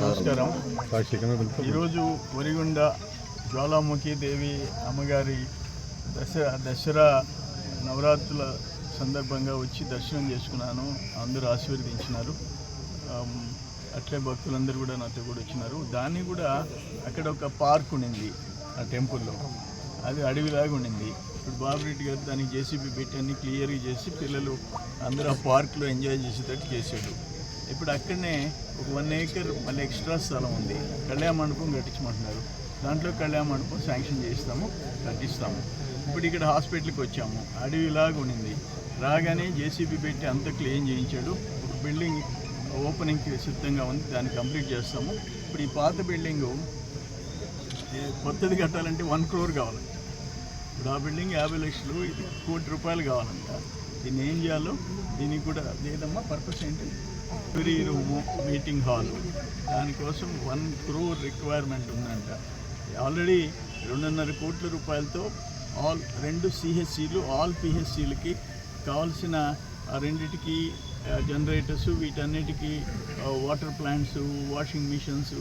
నమస్కారం. ఈరోజు వరిగుండ జ్వాలాముఖి దేవి అమ్మగారి దసరా దసరా నవరాత్రుల సందర్భంగా వచ్చి దర్శనం చేసుకున్నాను. అందరూ ఆశీర్వదించినారు. అట్లే భక్తులందరూ కూడా నాతో కూడా వచ్చినారు. దాన్ని కూడా అక్కడ ఒక పార్క్ ఉండింది ఆ టెంపుల్లో. అది అడవిలాగా ఉండింది. ఇప్పుడు బాబురెడ్డి గారు దానికి జేసీబీ పెట్టి అన్ని క్లియర్గా చేసి పిల్లలు అందరూ ఆ పార్క్లో ఎంజాయ్ చేసేటట్టు చేసాడు ఇప్పుడు అక్కడనే ఒక వన్ ఏకర్ మళ్ళీ ఎక్స్ట్రా స్థలం ఉంది. కళ్యాణ మండపం కట్టించమంటున్నారు. దాంట్లో కళ్యాణ మండపం శాంక్షన్ చేస్తాము కట్టిస్తాము. ఇప్పుడు ఇక్కడ హాస్పిటల్కి వచ్చాము. అడవిలాగా ఉండింది రాగానే జేసీబీ పెట్టి అంతా క్లీన్ చేయించాడు. ఒక బిల్డింగ్ ఓపెనింగ్కి సిద్ధంగా ఉంది. దాన్ని కంప్లీట్ చేస్తాము. ఇప్పుడు ఈ పాత బిల్డింగు ఏ, కొత్తది కట్టాలంటే వన్ క్రోర్ కావాలి. ఇప్పుడు ఆ బిల్డింగ్ యాభై లక్షలు ఇది కోటి రూపాయలు కావాలంట. దీన్ని ఏం చేయాలో? దీనికి కూడా లేదమ్మా పర్పస్ ఏంటి? Free room meeting hall. దానికోసం వన్ క్రోర్ రిక్వైర్మెంట్ ఉందంట. ఆల్రెడీ రెండున్నర కోట్ల రూపాయలతో ఆల్ రెండు సిహెచ్సిలు ఆల్ పిహెచ్సిలకి కావాల్సిన రెండిటికి జనరేటర్స్ వీటన్నిటికీ వాటర్ ప్లాంట్స్ వాషింగ్ మిషన్స్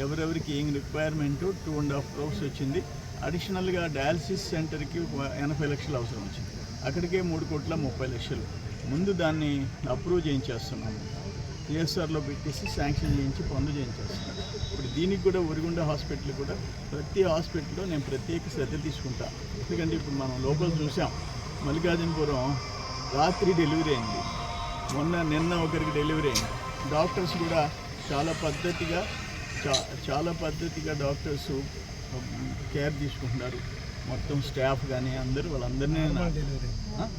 ఎవరెవరికి ఏం requirement two and half crores వచ్చింది. అడిషనల్గా డయాలసిస్ సెంటర్కి ఎనభై లక్షలు అవసరం వచ్చింది. అక్కడికే మూడు కోట్ల ముప్పై లక్షలు. ముందు దాన్ని అప్రూవ్ చేయించేస్తున్నాము. సిఎస్ఆర్లో పెట్టేసి శాంక్షన్ చేయించి పనులు చేయించేస్తున్నాం ఇప్పుడు దీనికి కూడా ఉరిగుండ హాస్పిటల్ కూడా ప్రతి హాస్పిటల్లో నేను ప్రత్యేక శ్రద్ధ తీసుకుంటా. ఎందుకంటే ఇప్పుడు మనం లోపల చూసాం మల్లికార్జునపురం రాత్రి డెలివరీ అయింది. మొన్న నిన్న ఒకరికి డెలివరీ అయింది. డాక్టర్స్ కూడా చాలా పద్ధతిగా చా చాలా పద్ధతిగా డాక్టర్స్ కేర్ తీసుకుంటున్నారు. మొత్తం స్టాఫ్ కానీ అందరూ వాళ్ళందరినీ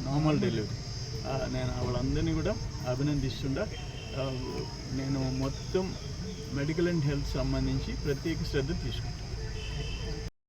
నార్మల్ డెలివరీ నేను వాళ్ళందరినీ కూడా అభినందిస్తుండా నేను మొత్తం మెడికల్ అండ్ హెల్త్ సంబంధించి ప్రత్యేక శ్రద్ధ తీసుకుంటాను